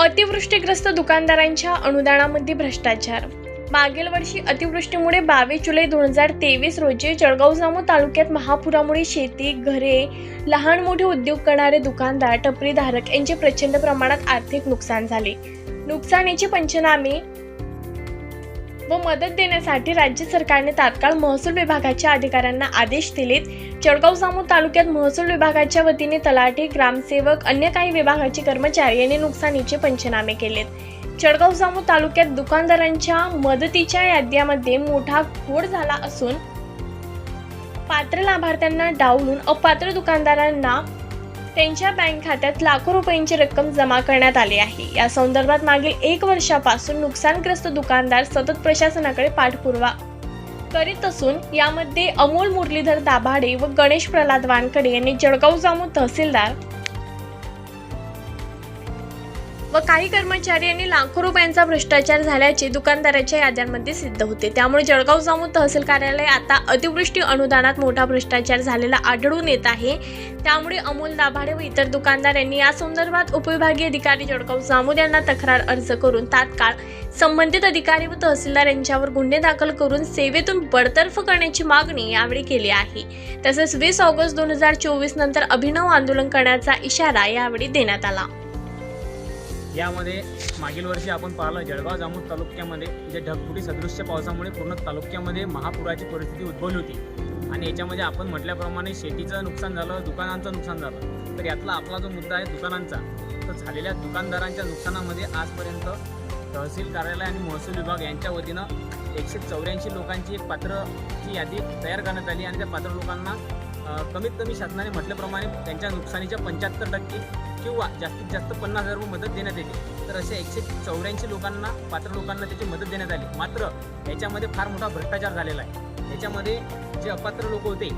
अतिवृष्टीग्रस्त दुकानदारांच्या अनुदानामध्ये भ्रष्टाचार. मागील वर्षी अतिवृष्टीमुळे बावीस जुलै दोन हजार तेवीस रोजी जळगाव तालुक्यात महापुरामुळे शेती घरे लहान मोठे उद्योग करणारे दुकानदार टपरीधारक यांचे प्रचंड प्रमाणात आर्थिक नुकसान झाले. नुकसानीचे पंचनामे व मदत देण्यासाठी राज्य सरकारने तात्काळ महसूल विभागाच्या अधिकाऱ्यांना आदेश दिलेत. जळगाव जामोद तालुक्यात महसूल विभागाच्या वतीने तलाठी ग्रामसेवक अन्य काही विभागाचे कर्मचारी यांनी नुकसानीचे पंचनामे केलेत. जळगाव जामोद तालुक्यात दुकानदारांच्या मदतीच्या याद्यामध्ये मोठा घोड झाला असून पात्र लाभार्थ्यांना डावलून अपात्र दुकानदारांना त्यांच्या बँक खात्यात लाखो रुपयांची रक्कम जमा करण्यात आली आहे. या संदर्भात मागील एक वर्षापासून नुकसानग्रस्त दुकानदार सतत प्रशासनाकडे पाठपुरावा करीत असून यामध्ये अमोल मुरलीधर दाभाडे व गणेश प्रल्हाद वानकडे यांनी जळगाव जामून तहसीलदार व काही कर्मचारी यांनी लाखो रुपयांचा भ्रष्टाचार झाल्याचे दुकानदाराच्या याद्यांमध्ये सिद्ध होते. त्यामुळे जळगाव जामोद तहसील कार्यालय आता अतिवृष्टी अनुदानात मोठा भ्रष्टाचार झालेला आढळून येत आहे. त्यामुळे अमोल दाभाडे व इतर दुकानदार यांनी या संदर्भात उपविभागीय अधिकारी जळगाव जामोद यांना तक्रार अर्ज करून तात्काळ संबंधित अधिकारी व तहसीलदार यांच्यावर गुन्हे दाखल करून सेवेतून बडतर्फ करण्याची मागणी यावेळी केली आहे. तसेच वीस ऑगस्ट दोन हजार चोवीस नंतर अभिनव आंदोलन करण्याचा इशारा यावेळी देण्यात आला. यामध्ये मागील वर्षी आपण पाहिलं जळगाव जामोद तालुक्यामध्ये जे ढगफुटी सदृश्य पावसामुळे पूर्ण तालुक्यामध्ये महापुराची परिस्थिती उद्भवली होती. आणि याच्यामध्ये आपण म्हटल्याप्रमाणे शेतीचं नुकसान झालं दुकानांचं नुकसान झालं. तर यातला आपला जो मुद्दा आहे दुकानांचा तर झालेल्या दुकानदारांच्या नुकसानामध्ये आजपर्यंत तहसील कार्यालय आणि महसूल विभाग यांच्या वतीनं एकशे चौऱ्याऐंशी लोकांची एक पात्रची यादी तयार करण्यात आली आणि त्या पात्र लोकांना कमीत कमी शासनाने म्हटल्याप्रमाणे त्यांच्या नुकसानीच्या पंच्याहत्तर टक्के किंवा जास्तीत जास्त पन्नास हजार रुपये मदत देण्यात येते तर अशा एकशे चौऱ्याऐंशी लोकांना पात्र लोकांना त्याची मदत देण्यात आली. मात्र याच्यामध्ये फार मोठा भ्रष्टाचार झालेला आहे. याच्यामध्ये जे अपात्र लोक होते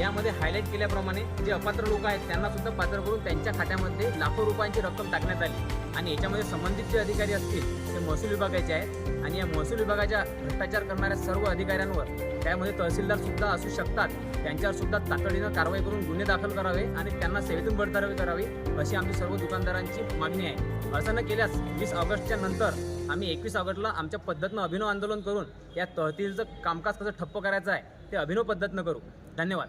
यामध्ये हायलाईट केल्याप्रमाणे जे अपात्र लोक आहेत त्यांना सुद्धा पात्र करून त्यांच्या खात्यामध्ये लाखो रुपयांची रक्कम टाकण्यात आली. आणि याच्यामध्ये संबंधित जे अधिकारी असतील ते महसूल विभागाचे आहेत. आणि या महसूल विभागाच्या भ्रष्टाचार करणाऱ्या सर्व अधिकाऱ्यांवर त्यामध्ये तहसीलदार सुद्धा असू शकतात. त्यांच्यावर सुद्धा तातडीनं कारवाई करून गुन्हे दाखल करावे आणि त्यांना सेवेतून बडतर्फी करावी अशी आमची सर्व दुकानदारांची मागणी आहे. असं न केल्यास वीस ऑगस्टच्या नंतर आम्ही एकवीस ऑगस्टला आमच्या पद्धतीनं अभिनव आंदोलन करून या तहसीलचं कामकाज कसं ठप्प करायचं आहे ते अभिनव पद्धतीनं करू. धन्यवाद.